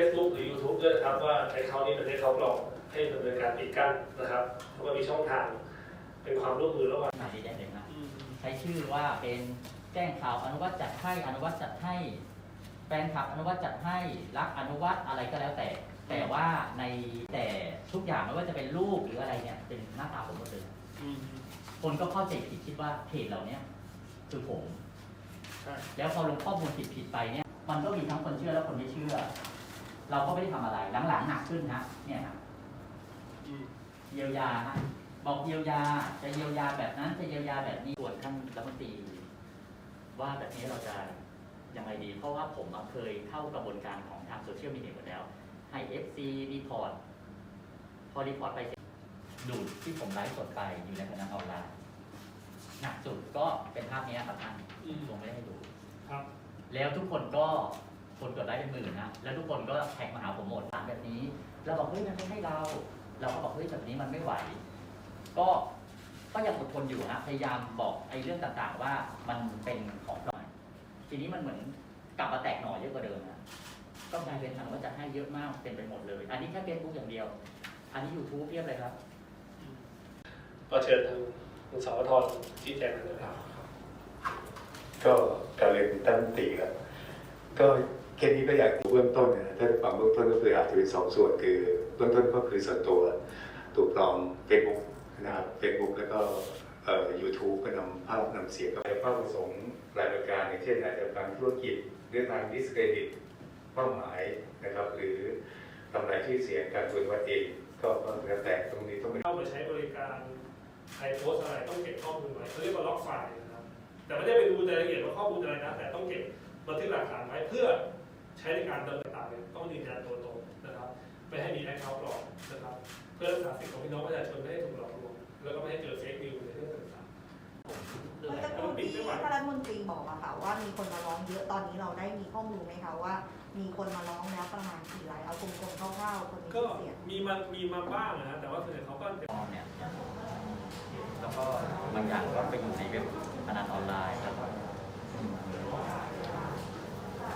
Facebook หรือ YouTube ด้วยนะครับว่าใช้เขานี้เป็นใช้เขาปลอมให้ดำเนินการปิดกั้นนะครับเพราะว่ามีช่องทางเป็นความร่วมมือระหว่างมาดีได้เลยนะใช้ชื่อว่าเป็นแจ้งข่าวอนุวัตจัดให้อนุวัตจัดให้แฟนคลับอนุวัตจัดให้รักอนุวัตอะไรก็แล้วแต่ แต่ว่าในแต่ทุกอย่างไม่ว่าจะเป็นรูปหรืออะไรเนี่ยเป็นหน้าตาผมหมดเลยคนก็เข้าใจผิดคิดว่าเพจเหล่าเนี้ยคือผมใช่แล้วพอลงข้อมูลผิดผิดๆไปเนี่ย มันก็มีทั้งคนเชื่อและคนไม่เชื่อ เราก็ไม่ได้ทำอะไรหลังๆหนักขึ้นนะเนี่ยนะเยียวยาฮะบอกเยียวยาจะเยียวยาแบบนั้นจะเยียวยาแบบนี้ส่วนท่านรัฐมนตรีว่าแบบนี้เราจะยังไงดี เพราะว่าผมอะเคยเข้ากระบวนการของทางโซเชียลมีเดียหมดแล้ว ให้ FC รีพอร์ตพอรีพอร์ตไปเสร็จดูดที่ผมไลฟ์สดไปอยู่ในพนันออนไลน์หนักสุดก็เป็นภาพนี้ครับท่านลงไม่ได้ให้ดูครับ แล้วทุกคนก็ คนกดไลค์เป็นหมื่นนะแล้วทุกคนก็แท็กมาหาผมหมดถามแบบนี้เราบอกเฮ้ยมันไม่ให้เรา เราก็บอกเฮ้ยแบบนี้มันไม่ไหว ก็ก็ยังอดทนอยู่ฮะพยายามบอกไอ้เรื่องต่างๆ ว่ามันเป็นของปลอมทีนี้มันเหมือนกลับมาแตกหน่อเยอะกว่าเดิมนะก็กลายเป็นทางว่าจะให้เยอะมากเป็นไปหมดเลย อันนี้แค่เฟซบุ๊กอย่างเดียว อันนี้ยูทูบเพียบเลยครับ ก็เชิญทางคุณสาวทรชี้แจงหน่อยนะครับ ก็การเรียนคุณตั้งตีครับก็ เคสนี้ก็อยากเบื้องต้นนะถ้าฟังเบื้องต้นก็คืออาจจะเป็นสองส่วนคือเบื้องต้นก็คือส่วนตัวถูกปลอมเฟซบุ๊กนะครับเฟซบุ๊กแล้วก็เอ่อยูทูบก็นำภาพนำเสียงก็เป้าประสงค์หลายประการอย่างเช่นอาจจะการธุรกิจหรือทางดิสเครดิตเป้าหมายนะครับหรือทำลายชื่อเสียงการตัววัดเองก็ก็แล้วแต่ตรงนี้ต้องเป็นเข้ามาใช้บริการใครโพสอะไรต้องเก็บข้อมูลไว้เขาเรียกว่าล็อกไฟล์นะครับแต่ไม่ได้ไปดูรายละเอียดว่าข้อมูลอะไรนะแต่ต้องเก็บบันทึกหลักฐานไว้เพื่อ ใช้ในการเดินต่างๆต้องยืนยันตัวตนนะครับไม่ให้มีแอคเคาท์ปลอมนะครับ เพื่อรักษาสิทธิของพี่น้องประชาชนไม่ให้ถูกหลอกลวงแล้วก็ไม่ให้เจอเฟกนิวในเรื่องต่างๆเมื่อกครู่ที่ท่านรัฐมนตรีบอกอะค่ะว่ามีคนมาร้องเยอะตอนนี้เราได้มีข้อมูลไหมคะว่า มีคนมาร้องแล้วประมาณกี่รายเอากลมๆคร่าวๆคนมีก็เสียงมีมามีมาบ้างนะฮะแต่ว่าส่วนใหญ่เขาก็ เนี่ยแล้วก็บางอย่างก็ไปอยู่